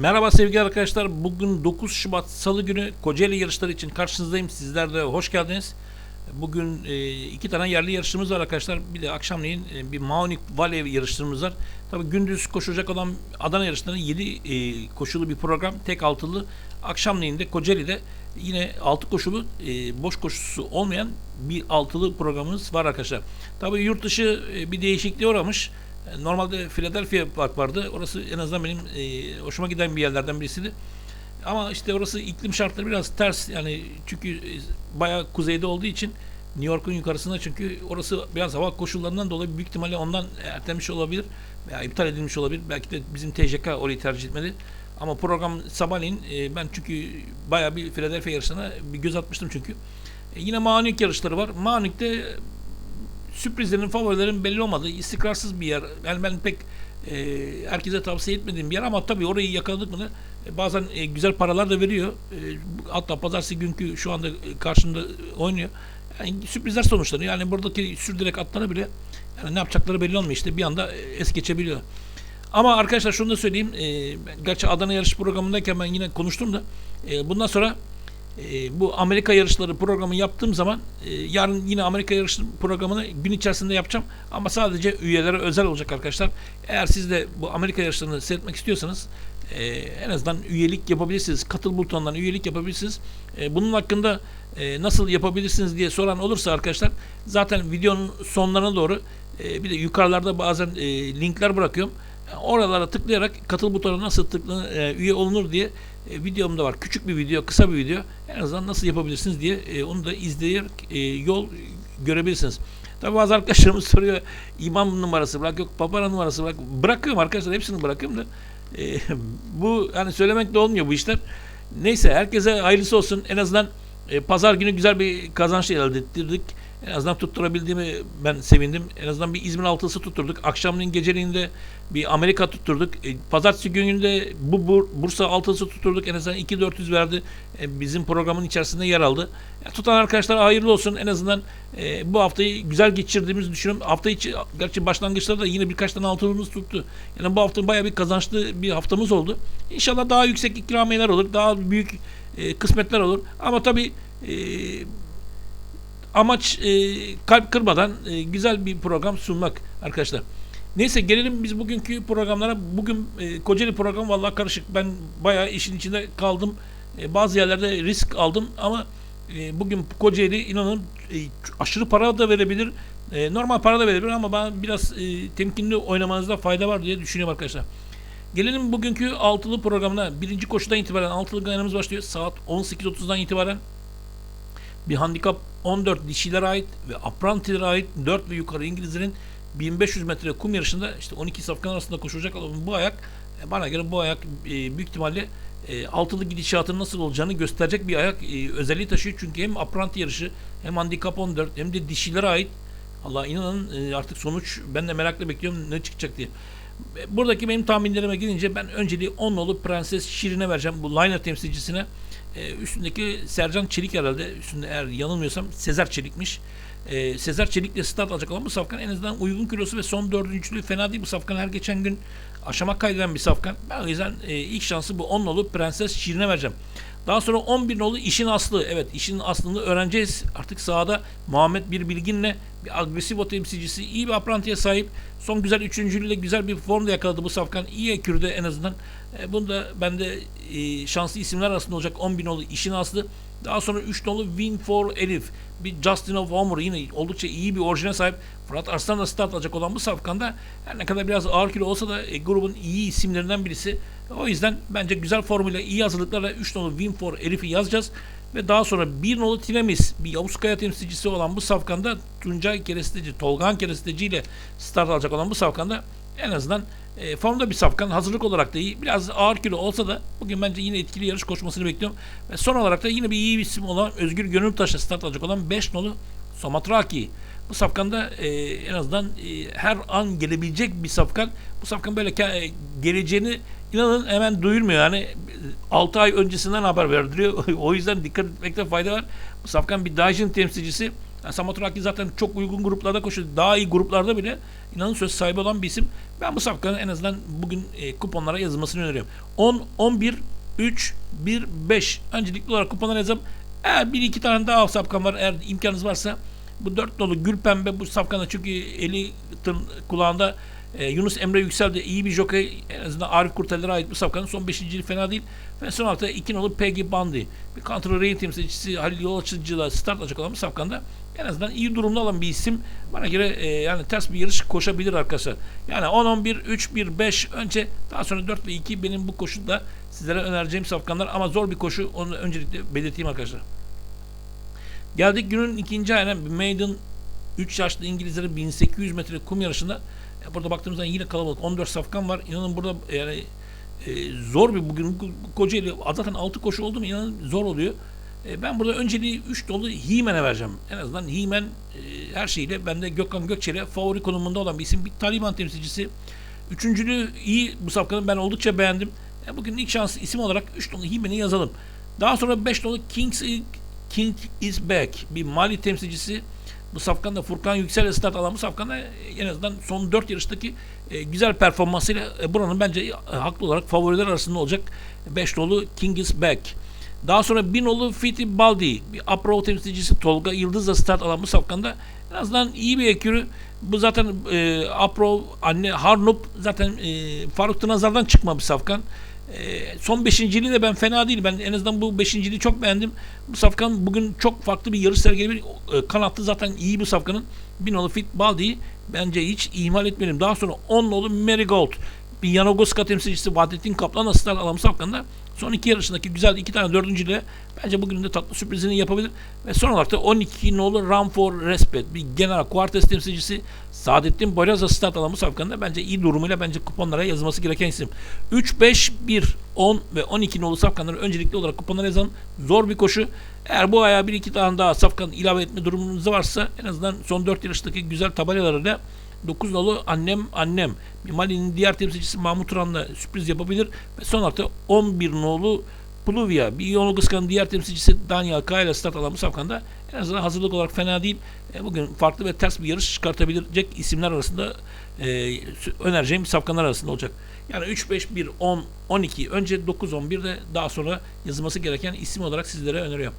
Merhaba sevgili arkadaşlar. Bugün 9 Şubat Salı günü Kocaeli yarışları için karşınızdayım. Sizler de hoş geldiniz. Bugün e, iki tane yerli yarışımız var arkadaşlar. Bir de akşamleyin e, bir Maonic Valley yarışlarımız var. Tabii gündüz koşulacak olan Adana yarışlarının 7 e, koşulu bir program. Tek altılı. Akşamleyin de Kocaeli'de yine 6 koşulu boş koşusu olmayan bir altılı programımız var arkadaşlar. Tabii yurt dışı bir değişikliğe uğramış. E, Normalde Philadelphia Park vardı. Orası en azından benim e, hoşuma giden bir yerlerden birisiydi. Ama işte orası iklim şartları biraz ters. Yani çünkü e, bayağı kuzeyde olduğu için New York'un yukarısında çünkü orası biraz hava koşullarından dolayı büyük ihtimalle ondan ertelenmiş olabilir veya iptal edilmiş olabilir. Belki de bizim TCK orayı tercih etmedi. Ama program sabahleyin e, ben çünkü bayağı bir Philadelphia yarışına bir göz atmıştım çünkü. E, yine Manik yarışları var. Manik'te sürprizlerin, favorilerin belli olmadığı istikrarsız bir yer. Yani ben pek e, herkese tavsiye etmediğim bir yer ama tabii orayı yakaladık mı e, bazen e, güzel paralar da veriyor. E, hatta pazartesi günkü şu anda e, karşımda oynuyor. Yani sürprizler sonuçlanıyor. Yani buradaki sürdürek atları bile yani ne yapacakları belli olmuyor. İşte bir anda e, es geçebiliyor. Ama arkadaşlar şunu da söyleyeyim. E, gerçi Adana yarış programındayken ben yine konuştum da e, bundan sonra e, bu Amerika yarışları programı yaptığım zaman e, yarın yine Amerika yarışı programını gün içerisinde yapacağım. Ama sadece üyelere özel olacak arkadaşlar. Eğer siz de bu Amerika yarışlarını seyretmek istiyorsanız e, en azından üyelik yapabilirsiniz. Katıl butonundan üyelik yapabilirsiniz. E, bunun hakkında nasıl yapabilirsiniz diye soran olursa arkadaşlar zaten videonun sonlarına doğru bir de yukarılarda bazen linkler bırakıyorum. Oralara tıklayarak katıl butonuna nasıl tıklanır, e, üye olunur diye e, videomda var. Küçük bir video, kısa bir video. En azından nasıl yapabilirsiniz diye e, onu da izleyerek e, yol görebilirsiniz. Tabi bazı arkadaşlarımız soruyor imam numarası bırak yok papara numarası bırak. Bırakıyorum arkadaşlar hepsini bırakıyorum da e, bu hani söylemek de olmuyor bu işler. Neyse herkese hayırlısı olsun. En azından e, pazar günü güzel bir kazanç elde ettirdik. En azından tutturabildiğimi ben sevindim. En azından bir İzmir altısı tutturduk. Akşamleyin geceliğin de bir Amerika tutturduk. E, pazartesi gününde bu Bur- Bursa altısı tutturduk. En azından 2-400 verdi. E, bizim programın içerisinde yer aldı. E, tutan arkadaşlara hayırlı olsun. En azından e, bu haftayı güzel geçirdiğimizi düşünüyorum. Hafta içi gerçi başlangıçta da yine birkaç tane altınımız tuttu. Yani bu hafta bayağı bir kazançlı bir haftamız oldu. İnşallah daha yüksek ikramiyeler olur. Daha büyük e, kısmetler olur. Ama tabii e, amaç e, kalp kırmadan e, güzel bir program sunmak arkadaşlar. Neyse gelelim biz bugünkü programlara. Bugün e, Kocaeli programı vallahi karışık. Ben bayağı işin içinde kaldım. E, bazı yerlerde risk aldım ama e, bugün Kocaeli inanın e, aşırı para da verebilir. E, normal para da verebilir ama ben biraz e, temkinli oynamanızda fayda var diye düşünüyorum arkadaşlar. Gelelim bugünkü altılı programına. Birinci koşudan itibaren altılı ganyanımız başlıyor. Saat 18.30'dan itibaren bir handikap 14 dişilere ait ve aprantilere ait 4 ve yukarı İngilizlerin 1500 metre kum yarışında işte 12 safkan arasında koşulacak olan bu ayak e, bana göre bu ayak e, büyük ihtimalle e, altılı gidişatın nasıl olacağını gösterecek bir ayak özelliği taşıyor. Çünkü hem apranti yarışı hem handikap 14 hem de dişilere ait Allah inanın artık sonuç ben de merakla bekliyorum ne çıkacak diye. Buradaki benim tahminlerime gelince ben önceliği 10 nolu Prenses Şirin'e vereceğim bu liner temsilcisine. E, üstündeki Sercan Çelik herhalde üstünde eğer yanılmıyorsam Sezer Çelik'miş. E, Sezer Çelik'le start alacak olan bu safkan en azından uygun kilosu ve son dördüncülüğü fena değil bu safkan her geçen gün aşama kaydeden bir safkan. Ben o yüzden e, ilk şansı bu 10 nolu Prenses Şirin'e vereceğim. Daha sonra 11 nolu işin aslı. Evet işin aslını öğreneceğiz. Artık sahada Muhammed bir bilginle bir agresif o temsilcisi iyi bir aprantiye sahip. Son güzel üçüncülüğüyle güzel bir formda yakaladı bu safkan. İyi ekürde en azından. E, bunu da bende e, şanslı isimler arasında olacak 10 bin nolu işin aslı. Daha sonra 3 nolu Win for Elif. Bir Justin of Homer yine oldukça iyi bir orijine sahip. Fırat Arslan'la start alacak olan bu safkanda her ne kadar biraz ağır kilo olsa da e, grubun iyi isimlerinden birisi. O yüzden bence güzel formuyla iyi hazırlıklarla 3 nolu Win for Elif'i yazacağız. Ve daha sonra 1 nolu Tilemis bir Yavuz Kaya temsilcisi olan bu safkanda Tuncay Keresteci, Tolgan Keresteci ile start alacak olan bu safkanda en azından e, formda bir safkan hazırlık olarak da iyi. Biraz ağır kilo olsa da bugün bence yine etkili yarış koşmasını bekliyorum. Ve son olarak da yine bir iyi bir isim olan Özgür Gönültaş'la start alacak olan 5 nolu Somatraki. Bu safkanda e, en azından e, her an gelebilecek bir safkan. Bu safkan böyle ke- geleceğini inanın hemen duyurmuyor. Yani 6 ay öncesinden haber verdiriyor. o yüzden dikkat etmekte fayda var. Bu safkan bir Dajin temsilcisi. Yani Samaturaki zaten çok uygun gruplarda koşuyor. Daha iyi gruplarda bile inanın söz sahibi olan bir isim. Ben bu safkanın en azından bugün e, kuponlara yazılmasını öneriyorum. 10, 11, 3, 1, 5. Öncelikli olarak kuponlara yazalım. Eğer bir iki tane daha safkan var eğer imkanınız varsa bu dört dolu gül pembe bu safkanda çünkü eli tın, kulağında e, Yunus Emre Yüksel de iyi bir jockey. En azından Arif Kurteller'e ait bu safkanın son beşinciliği fena değil. Ve son hafta iki nolu Peggy Bundy. Bir Country Rain temsilcisi Halil Yolaçıcı'la start olan bu safkanda en azından iyi durumda olan bir isim. Bana göre e, yani ters bir yarış koşabilir arkadaşlar. Yani 10, 11, 3, 1, 5 önce daha sonra 4 ve 2 benim bu koşuda sizlere önereceğim safkanlar ama zor bir koşu onu öncelikle belirteyim arkadaşlar. Geldik günün ikinci ayına maiden 3 yaşlı İngilizlerin 1800 metre kum yarışında. E, burada baktığımızda yine kalabalık 14 safkan var. İnanın burada yani e, zor bir bugün Kocaeli zaten 6 koşu oldu mu inanın zor oluyor. E, ben burada önceliği 3 dolu Himen'e vereceğim. En azından Himen e, her şeyle bende Gökhan Gökçe'yle favori konumunda olan bir isim. Bir Taliban temsilcisi. Üçüncülüğü iyi bu safkanın ben oldukça beğendim. E, bugün ilk şans isim olarak 3 dolu Himen'i yazalım. Daha sonra 5 dolu Kings King is back. Bir Mali temsilcisi. Bu safkanda Furkan Yüksel start alan bu safkanda en azından son 4 yarıştaki e, güzel performansıyla e, buranın bence e, haklı olarak favoriler arasında olacak 5 dolu King is back. Daha sonra Binolu Fiti Baldi, bir Apro temsilcisi Tolga Yıldız'la start alan bu safkanda en azından iyi bir ekürü. Bu zaten e, Apro, anne Harnup zaten e, Faruk Tınazar'dan çıkma bir safkan. E, son beşinciliği de ben fena değil. Ben en azından bu beşinciliği çok beğendim. Bu safkan bugün çok farklı bir yarış sergilemiş. E, kanattı zaten iyi bir safkanın. Binolu Fit Baldi'yi bence hiç ihmal etmeyelim. Daha sonra 10 nolu Marigold bir Yanagoska temsilcisi Vahdettin Kaplan'la start alan safkanda son iki yarışındaki güzel iki tane dördüncüyle bence bugün de tatlı sürprizini yapabilir. Ve son olarak da 12 nolu Run for Respect bir General Quartes temsilcisi Saadettin Boyraz'a start alan bu safkanda bence iyi durumuyla bence kuponlara yazılması gereken isim. 3, 5, 1, 10 ve 12 nolu safkanları öncelikli olarak kuponlara yazalım. Zor bir koşu. Eğer bu aya bir iki tane daha safkan ilave etme durumunuz varsa en azından son 4 yarıştaki güzel tabelalarıyla 9 nolu annem annem. Mali'nin diğer temsilcisi Mahmut Turan'la sürpriz yapabilir. Ve son hafta 11 nolu Pluvia. Bir Yonul Kıskan'ın diğer temsilcisi Daniel Kaya start alan bu safkanda en azından hazırlık olarak fena değil. E, bugün farklı ve ters bir yarış çıkartabilecek isimler arasında e, önereceğim safkanlar arasında olacak. Yani 3, 5, 1, 10, 12 önce 9, 11 de daha sonra yazılması gereken isim olarak sizlere öneriyorum.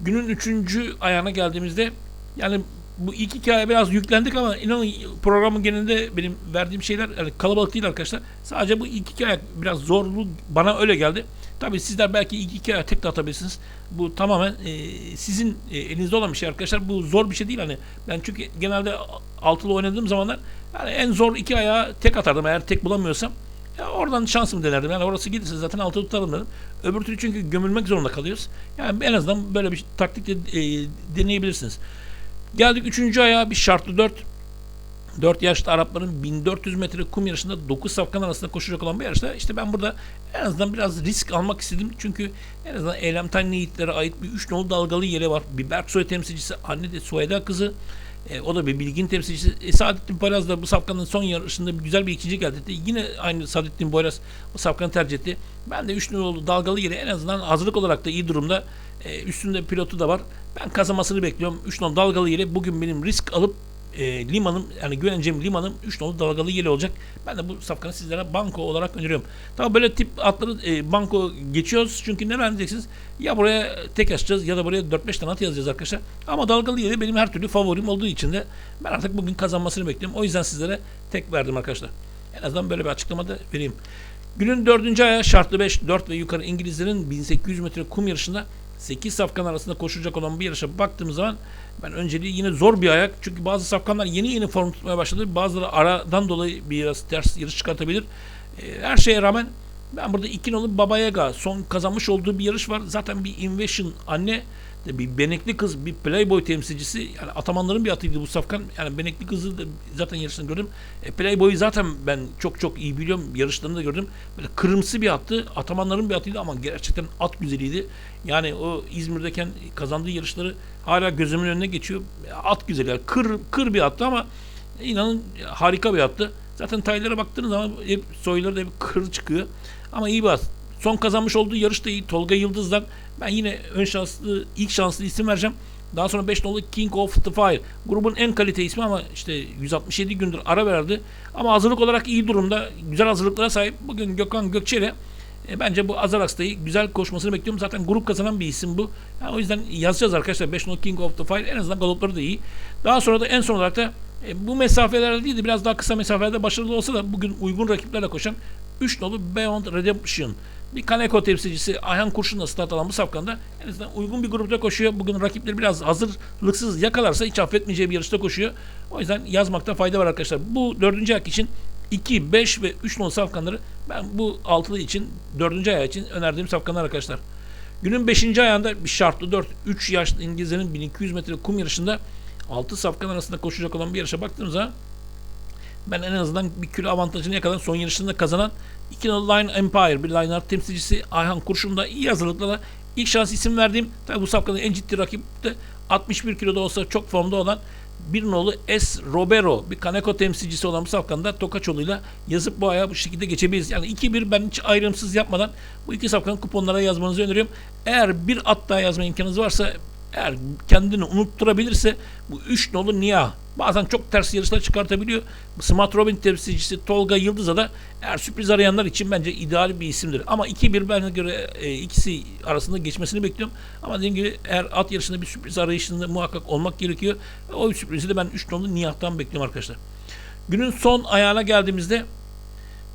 Günün 3. ayağına geldiğimizde yani bu ilk hikaye biraz yüklendik ama inanın programın genelinde benim verdiğim şeyler yani kalabalık değil arkadaşlar. Sadece bu ilk hikaye biraz zorlu bana öyle geldi. Tabi sizler belki ilk hikaye tek de atabilirsiniz. Bu tamamen e, sizin e, elinizde olan bir şey arkadaşlar. Bu zor bir şey değil hani. Ben çünkü genelde altılı oynadığım zamanlar yani en zor iki ayağı tek atardım eğer tek bulamıyorsam. Ya oradan şansımı denerdim. Yani orası gelirse zaten altı tutarım dedim. Öbür türlü çünkü gömülmek zorunda kalıyoruz. Yani en azından böyle bir taktikle e, deneyebilirsiniz. Geldik 3. ayağa bir şartlı 4. 4 yaşlı Arapların 1400 metre kum yarışında 9 safkan arasında koşacak olan bir yarışta işte ben burada en azından biraz risk almak istedim. Çünkü en azından Eylem Tani yiğitlere ait bir 3 nolu dalgalı yere var. Bir Berksoy temsilcisi anne de Sueda kızı. E, o da bir bilgin temsilcisi. E, Saadettin Poyraz da bu safkanın son yarışında bir güzel bir ikinci geldi. Yine aynı Saadettin Poyraz bu safkanı tercih etti. Ben de 3 nolu dalgalı yere en azından hazırlık olarak da iyi durumda. E, üstünde pilotu da var. Ben kazanmasını bekliyorum. 3 nolu dalgalı yere bugün benim risk alıp e, limanım yani güveneceğim limanım 3 nolu dalgalı yeli olacak. Ben de bu safkanı sizlere banko olarak öneriyorum. Tabi böyle tip atları e, banko geçiyoruz. Çünkü ne diyeceksiniz? Ya buraya tek açacağız ya da buraya 4-5 tane at yazacağız arkadaşlar. Ama dalgalı yeli benim her türlü favorim olduğu için de ben artık bugün kazanmasını bekliyorum. O yüzden sizlere tek verdim arkadaşlar. En azından böyle bir açıklama da vereyim. Günün dördüncü ayağı şartlı 5, 4 ve yukarı İngilizlerin 1800 metre kum yarışında 8 safkan arasında koşulacak olan bir yarışa baktığımız zaman ben önceliği yine zor bir ayak. Çünkü bazı safkanlar yeni yeni form tutmaya başladı. Bazıları aradan dolayı biraz ters yarış çıkartabilir. E, her şeye rağmen ben burada iki nolu Baba Yaga son kazanmış olduğu bir yarış var. Zaten bir Invasion anne bir benekli kız, bir playboy temsilcisi. Yani atamanların bir atıydı bu safkan. Yani benekli kızı da zaten yarışını gördüm. E, playboy'u zaten ben çok çok iyi biliyorum. Yarışlarını da gördüm. Böyle kırmızı bir attı. Atamanların bir atıydı ama gerçekten at güzeliydi. Yani o İzmir'deyken kazandığı yarışları hala gözümün önüne geçiyor. At güzel yani kır, kır bir attı ama inanın harika bir attı. Zaten taylara baktığınız zaman hep soyları da hep kır çıkıyor. Ama iyi at. Son kazanmış olduğu yarışta iyi. Tolga Yıldız'dan ben yine ön şanslı, ilk şanslı isim vereceğim. Daha sonra 5 nolu King of the Fire. Grubun en kalite ismi ama işte 167 gündür ara verdi. Ama hazırlık olarak iyi durumda. Güzel hazırlıklara sahip. Bugün Gökhan Gökçe ile e, bence bu Azarax'tayı güzel koşmasını bekliyorum. Zaten grup kazanan bir isim bu. Yani o yüzden yazacağız arkadaşlar. 5 nolu King of the Fire. En azından galopları da iyi. Daha sonra da en son olarak da e, bu mesafelerde değil de biraz daha kısa mesafelerde başarılı olsa da bugün uygun rakiplerle koşan 3 nolu Beyond Redemption. Bir Kaneko temsilcisi Ayhan Kurşun'la start alan bu safkanda en azından uygun bir grupta koşuyor. Bugün rakipleri biraz hazırlıksız yakalarsa hiç affetmeyeceği bir yarışta koşuyor. O yüzden yazmakta fayda var arkadaşlar. Bu dördüncü ayak için 2, 5 ve 3 nolu safkanları ben bu altılı için dördüncü ayak için önerdiğim safkanlar arkadaşlar. Günün 5. ayağında bir şartlı 4, 3 yaşlı İngilizlerin 1200 metre kum yarışında 6 safkan arasında koşacak olan bir yarışa baktığımızda ben en azından bir kilo avantajını yakalayan son yarışında kazanan 2 Line Empire bir line art temsilcisi Ayhan Kurşun'da iyi hazırlıkla ilk şans isim verdiğim tabi bu safkanın en ciddi rakibi de 61 kiloda olsa çok formda olan bir nolu S. Robero bir Kaneko temsilcisi olan bu safkanda Tokaçoğlu'yla yazıp bu ayağı bu şekilde geçebiliriz. Yani 2-1 ben hiç ayrımsız yapmadan bu iki safkanın kuponlara yazmanızı öneriyorum. Eğer bir at daha yazma imkanınız varsa eğer kendini unutturabilirse bu 3 nolu Nia bazen çok ters yarışlar çıkartabiliyor. Smart Robin temsilcisi Tolga Yıldız'a da eğer sürpriz arayanlar için bence ideal bir isimdir. Ama 2-1 bana göre e, ikisi arasında geçmesini bekliyorum. Ama dediğim gibi eğer at yarışında bir sürpriz arayışında muhakkak olmak gerekiyor. O sürprizi de ben 3 nolu Nia'dan bekliyorum arkadaşlar. Günün son ayağına geldiğimizde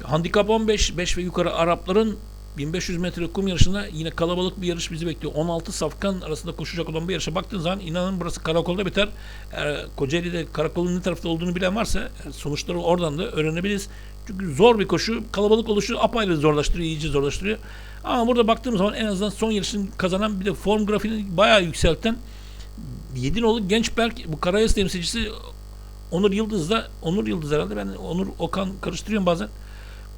handikap 15, 5 ve yukarı Arapların 1500 metre kum yarışında yine kalabalık bir yarış bizi bekliyor. 16 safkan arasında koşacak olan bir yarışa baktığın zaman inanın burası karakolda biter. Eğer Kocaeli'de karakolun ne tarafta olduğunu bilen varsa sonuçları oradan da öğrenebiliriz. Çünkü zor bir koşu. Kalabalık oluşu apayrı zorlaştırıyor, iyice zorlaştırıyor. Ama burada baktığım zaman en azından son yarışın kazanan bir de form grafiğini bayağı yükselten 7 nolu Gençberk bu Karayaz temsilcisi Onur Yıldız da Onur Yıldız herhalde ben Onur Okan karıştırıyorum bazen.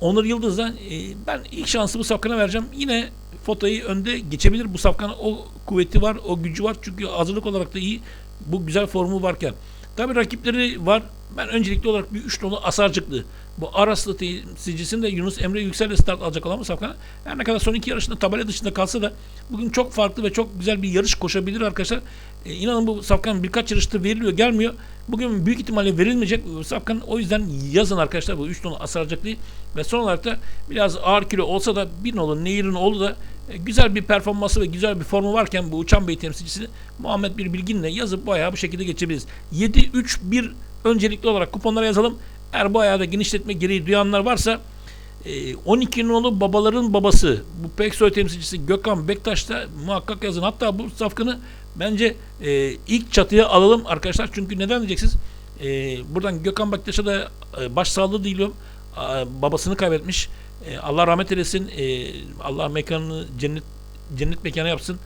Onur Yıldız'dan e, ben ilk şansı bu safkana vereceğim. Yine Fota'yı önde geçebilir. Bu safkan o kuvveti var, o gücü var. Çünkü hazırlık olarak da iyi. Bu güzel formu varken. Tabi rakipleri var. Ben öncelikli olarak bir 3 nolu Asarcıklı. Bu Araslı temsilcisinde Yunus Emre Yüksel'le start alacak olan bu safkan. Her ne kadar son iki yarışında tabela dışında kalsa da bugün çok farklı ve çok güzel bir yarış koşabilir arkadaşlar. E, inanın bu safkan birkaç yarışta veriliyor gelmiyor. Bugün büyük ihtimalle verilmeyecek bu safkan. O yüzden yazın arkadaşlar bu 3 nolu Asarcıklı. Ve son olarak da biraz ağır kilo olsa da bir nolu Nehir'in oğlu da güzel bir performansı ve güzel bir formu varken bu Uçan Bey temsilcisi Muhammed Bir Bilgin'le yazıp bu ayağı bu şekilde geçebiliriz. 7-3-1 öncelikli olarak kuponlara yazalım. Eğer bu ayağı da genişletme gereği duyanlar varsa 12 nolu babaların babası bu Peksoy temsilcisi Gökhan Bektaş da muhakkak yazın. Hatta bu safkanı bence e, ilk çatıya alalım arkadaşlar. Çünkü neden diyeceksiniz? E, buradan Gökhan Bektaş'a da e, başsağlığı diliyorum. E, babasını kaybetmiş. E, Allah rahmet eylesin. E, Allah mekanını cennet cennet mekanı yapsın.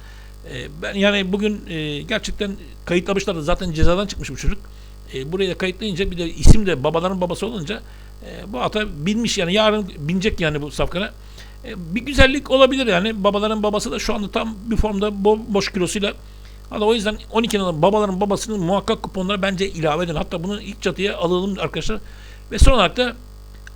E, ben yani bugün e, gerçekten kayıtlamışlar zaten cezadan çıkmış bu çocuk. E, buraya da kayıtlayınca bir de isim de babaların babası olunca e, bu ata binmiş yani yarın binecek yani bu safkana. E, bir güzellik olabilir yani babaların babası da şu anda tam bir formda bo boş kilosuyla Hatta o yüzden 12 yılın babaların babasının muhakkak kuponlara bence ilave edin. Hatta bunu ilk çatıya alalım arkadaşlar. Ve son olarak da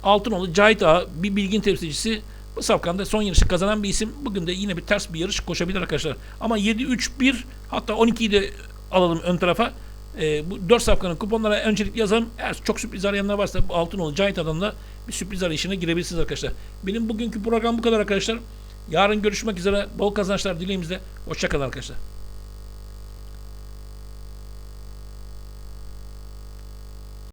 Altınoğlu Cahit Ağa bir bilgin temsilcisi bu safkanda son yarışı kazanan bir isim. Bugün de yine bir ters bir yarış koşabilir arkadaşlar. Ama 7-3-1 hatta 12'yi de alalım ön tarafa. E, bu 4 safkanın kuponlara öncelikle yazalım. Eğer çok sürpriz arayanlar varsa bu Altınoğlu Cahit adamla bir sürpriz arayışına girebilirsiniz arkadaşlar. Benim bugünkü program bu kadar arkadaşlar. Yarın görüşmek üzere. Bol kazançlar dileğimizle. Hoşçakalın arkadaşlar.